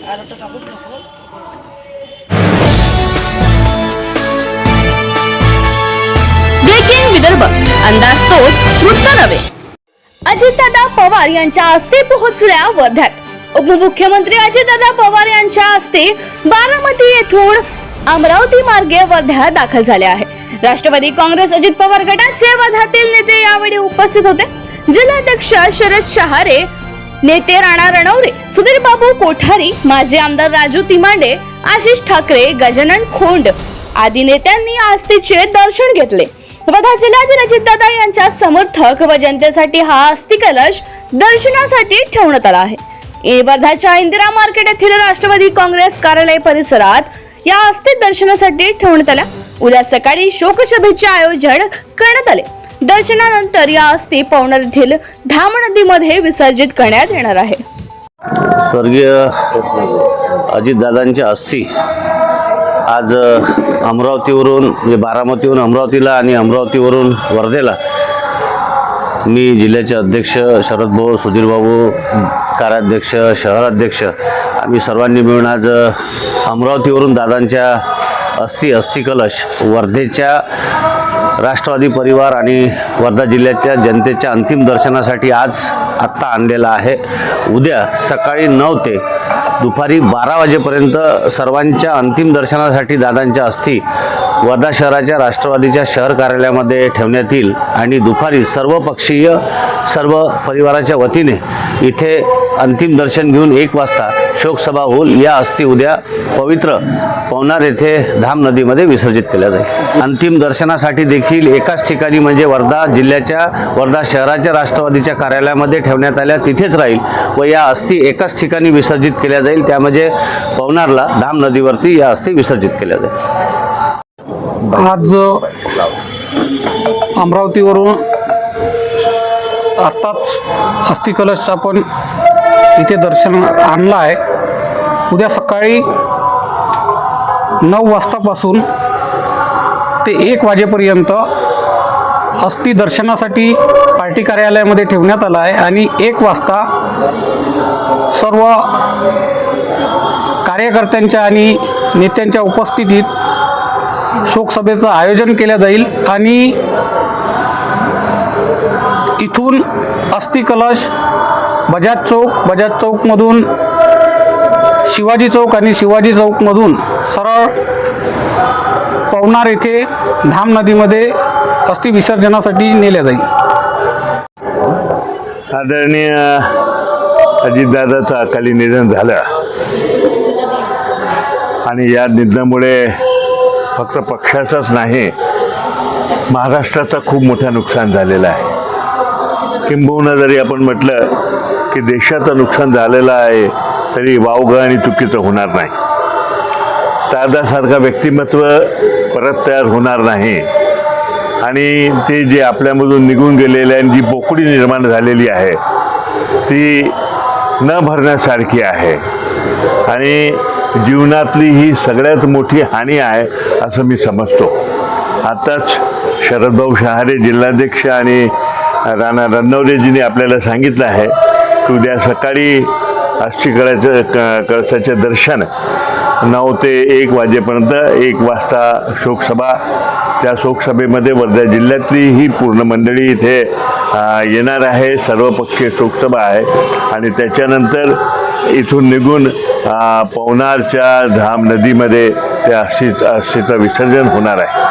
Breaking Vidarbha अंदाज तोच वृत्त नव्हे. अजितदादा पवार यांच्या हस्ते पोहोचल्या वर्ध्यात. उपमुख्यमंत्री अजितदादा पवार यांच्या हस्ते बारामती येथून अमरावती मार्गे वर्ध्यात दाखल झाले आहे. राष्ट्रवादी काँग्रेस अजित पवार गटाचे वर्ध्यातील नेते यावेळी उपस्थित होते. जिल्हाध्यक्ष शरद शहारे नेते राणा रणवरे सुधीर बाबू कोठारी माजी आमदार राजू तिमांडे आशिष ठाकरे गजानन खोंड आदी नेत्यांनी आस्थीचे दर्शन घेतले. वर्धा जिल्ह्यातील अजितदादा यांच्या समर्थक व जनतेसाठी हा अस्थि कलश दर्शनासाठी ठेवण्यात आला आहे. वर्धाच्या इंदिरा मार्केट येथील राष्ट्रवादी काँग्रेस कार्यालय परिसरात या अस्थि दर्शनासाठी ठेवण्यात आल्या. उद्या सकाळी शोकसभेचे आयोजन करण्यात आले. दर्शनानंतर या अस्थी पवनार येथील धाम नदीमध्ये विसर्जित करण्यात येणार आहे. स्वर्गीय अजितदादांच्या अस्थी आज अमरावतीवरून म्हणजे बारामतीवरून अमरावतीला आणि अमरावतीवरून वर्धेला मी जिल्ह्याचे अध्यक्ष शरद भाऊ सुधीरबाबू कार्याध्यक्ष शहराध्यक्ष आम्ही सर्वांनी मिळून आज अमरावतीवरून दादांच्या अस्थि अस्थिकलश वर्धेच्या राष्ट्रवादी परिवार आणि वर्धा जिल्ह्याच्या जनतेच्या अंतिम दर्शनासाठी आज आत्ता आणलेला आहे. उद्या सकाळी नऊ ते दुपारी बारा वाजेपर्यंत सर्वांच्या अंतिम दर्शनासाठी दादांच्या अस्थी वर्धा शहराच्या राष्ट्रवादीच्या शहर कार्यालयामध्ये ठेवण्यात येईल आणि दुपारी सर्वपक्षीय सर्व परिवाराच्या वतीने इथे अंतिम दर्शन घेऊन एक वाजता शोकसभा होईल या अस्थि उद्या पवित्र पवनार येथे धाम नदीमध्ये विसर्जित केल्या जाईल. अंतिम दर्शनासाठी देखील एकाच ठिकाणी म्हणजे वर्धा जिल्ह्याच्या वर्धा शहराच्या राष्ट्रवादीच्या कार्यालयामध्ये ठेवण्यात आल्या तिथेच राहील व या अस्थि एकाच ठिकाणी विसर्जित केल्या जाईल. त्यामध्ये म्हणजे पवनारला धाम नदीवरती या अस्थि विसर्जित केल्या जाईल. आज अमरावतीवरून आत्ताच अस्थिकलशचं स्थापन इथे दर्शन आणलं आहे. उद्या सकाळी नऊ वाजतापासून ते एक वाजेपर्यंत अस्थि दर्शनासाठी पार्टी कार्यालयामध्ये ठेवण्यात आलं आहे आणि एक वाजता सर्व कार्यकर्त्यांच्या आणि नेत्यांच्या उपस्थितीत शोकसभेचं आयोजन केलं जाईल आणि इथून अस्थिकलश बजाज चौक बजाज चौकमधून शिवाजी चौक आणि शिवाजी चौकमधून सरळ पवनार येथे धाम नदीमध्ये अस्थि विसर्जनासाठी नेल्या जाईल. आदरणीय अजितदादाचं अकाली निधन झालं. आणि या निधनामुळे फक्त पक्षाचंच नाही महाराष्ट्राचं खूप मोठं नुकसान झालेलं आहे. किंबहुना जरी आपण म्हटलं की देशाचं नुकसान झालेलं आहे तरी वावगं आणि चुकीचं होणार नाही. दादासारखं व्यक्तिमत्व परत तयार होणार नाही. आणि ते जे आपल्यामधून निघून गेलेले आणि जी बोकडी निर्माण झालेली आहे ती न भरण्यासारखी आहे. आणि जीवनातली ही सगळ्यात मोठी हानी आहे असं मी समजतो. आताच शरदभाऊ शहारे जिल्हाध्यक्ष आणि राणा रन्नवरेजींनी आपल्याला सांगितलं आहे की उद्या सकाळी अष्टीकळाचं क कळसाचं दर्शन नऊ ते एक वाजेपर्यंत एक वाजता शोकसभा. त्या शोकसभेमध्ये वर्धा जिल्ह्यातली ही पूर्ण मंडळी इथे येणार आहे. सर्वपक्षीय शोकसभा आहे. आणि त्याच्यानंतर इथून निघून पवनारच्या धाम नदीमध्ये त्या अस्थि अस्थिचं विसर्जन होणार आहे.